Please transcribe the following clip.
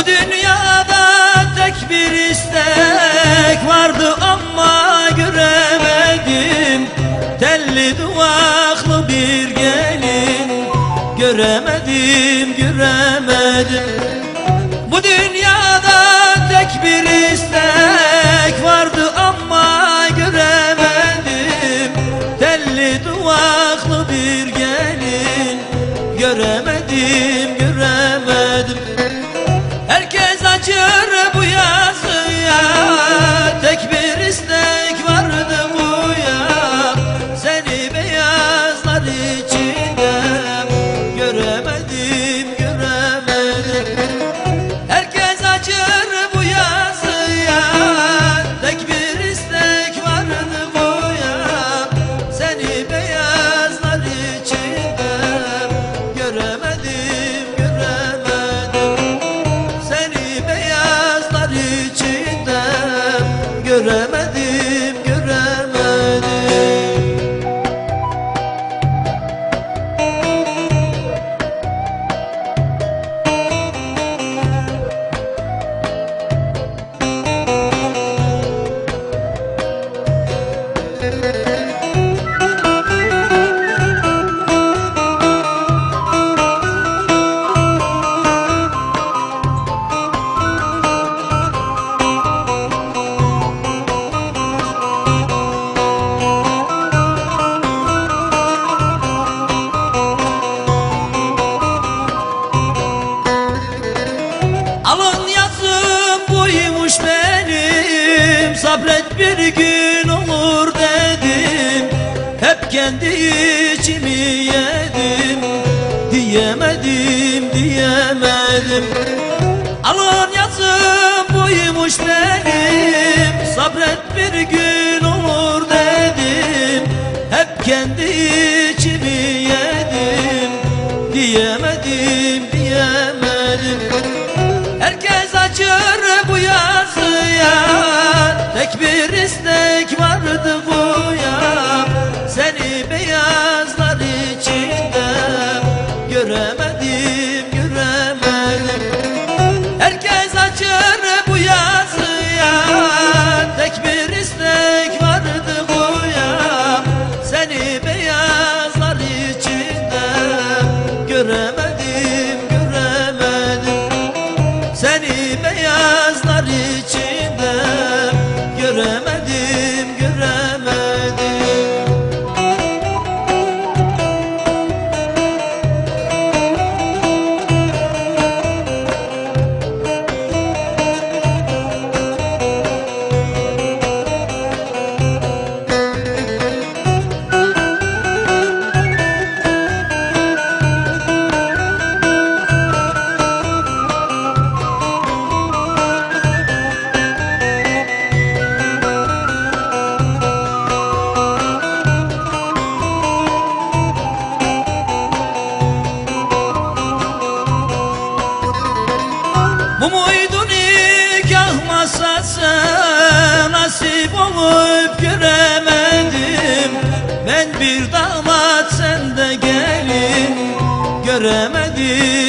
Bu dünya gün olur dedim. Hep kendi içimi yedim. Diyemedim diyemedim. Allah'ın yazı buymuş dedim Sabret bir gün olur dedim. Hep kendi Bu muydu nikah masası? Nasip olup göremedim. Ben bir damat sen de gelin. Göremedim.